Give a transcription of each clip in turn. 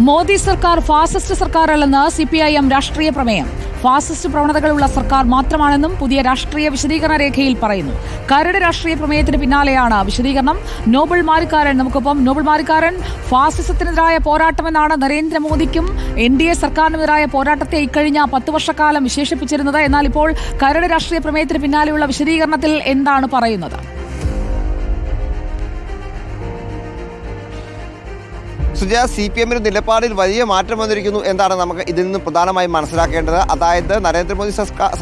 മോദി സർക്കാർ ഫാസിസ്റ്റ് സർക്കാരല്ലെന്ന് C P I M രാഷ്ട്രീയ പ്രമേയം. ഫാസിസ്റ്റ് പ്രവണതകളുള്ള സർക്കാർ മാത്രമാണെന്നും പുതിയ രാഷ്ട്രീയ വിശദീകരണ രേഖയിൽ പറയുന്നു. കരട് രാഷ്ട്രീയ പ്രമേയത്തിന് പിന്നാലെയാണ് വിശദീകരണം. നോബൽ മാരിക്കാരൻ നമുക്കൊപ്പം. നോബൽ മാരിക്കാരൻ ഫാസിസത്തിനെതിരായ പോരാട്ടമെന്നാണ് നരേന്ദ്രമോദിക്കും എൻ ഡി എ സർക്കാരിനെതിരായ പോരാട്ടത്തെ ഇക്കഴിഞ്ഞ പത്ത് വർഷക്കാലം വിശേഷിപ്പിച്ചിരുന്നത്. എന്നാൽ ഇപ്പോൾ കരട് രാഷ്ട്രീയ പ്രമേയത്തിന് പിന്നാലെയുള്ള വിശദീകരണത്തിൽ എന്താണ് പറയുന്നത്? സുജയ സി പി എമ്മിന്റെ നിലപാടിൽ വലിയ മാറ്റം വന്നിരിക്കുന്നു എന്നാണ് നമുക്ക് ഇതിൽ നിന്ന് പ്രധാനമായും മനസ്സിലാക്കേണ്ടത്. അതായത് നരേന്ദ്രമോദി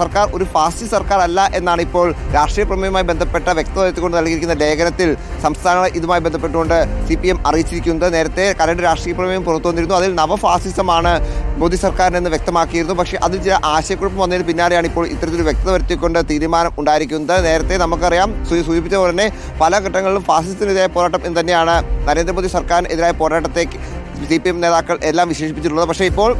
സർക്കാർ ഒരു ഫാസിസ്റ്റ് സർക്കാർ അല്ല എന്നാണ് ഇപ്പോൾ രാഷ്ട്രീയ പ്രമേയവുമായി ബന്ധപ്പെട്ട വ്യക്തത കൊണ്ട് നൽകിയിരിക്കുന്ന ലേഖനത്തിൽ സംസ്ഥാനങ്ങൾ ഇതുമായി ബന്ധപ്പെട്ടുകൊണ്ട് സി പി എം അറിയിച്ചിരിക്കുന്നത്. നേരത്തെ കരട് രാഷ്ട്രീയ പ്രമേയം പുറത്തു വന്നിരുന്നു. അതിൽ നവഫാസിസമാണ് മോദി സർക്കാരിനെന്ന് വ്യക്തമാക്കിയിരുന്നു. പക്ഷേ അതിൽ ചില ആശയക്കുഴപ്പം വന്നതിന് പിന്നാലെയാണ് ഇപ്പോൾ ഇത്തരത്തിലൊരു വ്യക്തത വരുത്തിക്കൊണ്ട് തീരുമാനം ഉണ്ടായിരിക്കുന്നത്. നേരത്തെ നമുക്കറിയാം സൂചിപ്പിച്ച പോലെ തന്നെ പല ഘട്ടങ്ങളിലും ഫാസിസത്തിനെതിരായ പോരാട്ടം എന്ന് തന്നെയാണ് നരേന്ദ്രമോദി സർക്കാരിനെതിരായ പോരാട്ടത്തെ സി പി എം നേതാക്കൾ എല്ലാം വിശേഷിപ്പിച്ചിട്ടുള്ളത്. പക്ഷേ ഇപ്പോൾ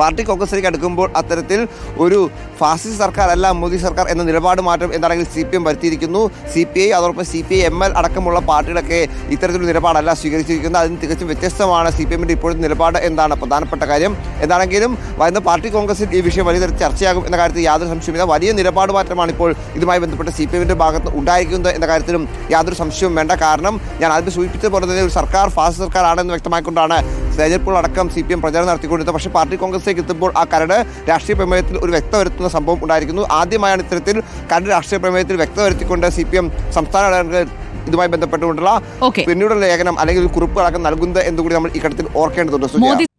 പാർട്ടി കോൺഗ്രസിലേക്ക് അടുക്കുമ്പോൾ അത്തരത്തിൽ ഒരു ഫാസിസ്റ്റ് സർക്കാർ അല്ല മോദി സർക്കാർ എന്ന നിലപാട് മാറ്റം എന്താണെങ്കിൽ സി പി എം വരുത്തിയിരിക്കുന്നു. സി പി ഐ അതോടൊപ്പം C P I M L അടക്കമുള്ള പാർട്ടികളൊക്കെ ഇത്തരത്തിലൊരു നിലപാടല്ല സ്വീകരിച്ചിരിക്കുന്നത്. അതിന് തികച്ചും വ്യത്യസ്തമാണ് സി പി എമ്മിന്റെ ഇപ്പോഴത്തെ നിലപാട് എന്താണ് പ്രധാനപ്പെട്ട കാര്യം. എന്താണെങ്കിലും വരുന്ന പാർട്ടി കോൺഗ്രസിൽ ഈ വിഷയം വലിയ തരത്തിൽ ചർച്ചയാകും എന്ന കാര്യത്തിൽ യാതൊരു സംശയമില്ല വലിയ നിലപാട് മാറ്റമാണ് ഇപ്പോൾ ഇതുമായി ബന്ധപ്പെട്ട് സി പി എമ്മിന്റെ ഭാഗത്ത് ഉണ്ടായിരിക്കുന്നത് എന്ന കാര്യത്തിലും യാതൊരു സംശയവും വേണ്ട. കാരണം ഞാൻ ആദ്യം സൂചിപ്പിച്ചത് പോലെ തന്നെ ഒരു സർക്കാർ ഫാസിസ്റ്റ് സർക്കാരാണെന്ന് വ്യക്തമായിക്കൊണ്ടാണ് തെരഞ്ഞെടുപ്പുകൾ അടക്കം സി പി എം പ്രചാരണം നടത്തിക്കൊണ്ടിരുന്നത്. പക്ഷേ പാർട്ടി കോൺഗ്രസിലേക്ക് എത്തുമ്പോൾ ആ കരട് രാഷ്ട്രീയ പ്രമേയത്തിൽ ഒരു വ്യക്തത വരുത്തുന്ന സംഭവം ഉണ്ടായിരിക്കുന്നു. ആദ്യമായാണ് ഇത്തരത്തിൽ കരട് രാഷ്ട്രീയ പ്രമേയത്തിൽ വ്യക്തത വരുത്തിക്കൊണ്ട് സി പി എം സംസ്ഥാന ഇതുമായി ബന്ധപ്പെട്ടുകൊണ്ടുള്ള. പിന്നീടുള്ള ലേഖനം അല്ലെങ്കിൽ ഒരു കുറിപ്പ് അടക്കം നൽകുന്നത് എന്നുകൂടി നമ്മൾ ഈ ഘട്ടത്തിൽ ഓർക്കേണ്ടതുണ്ട്.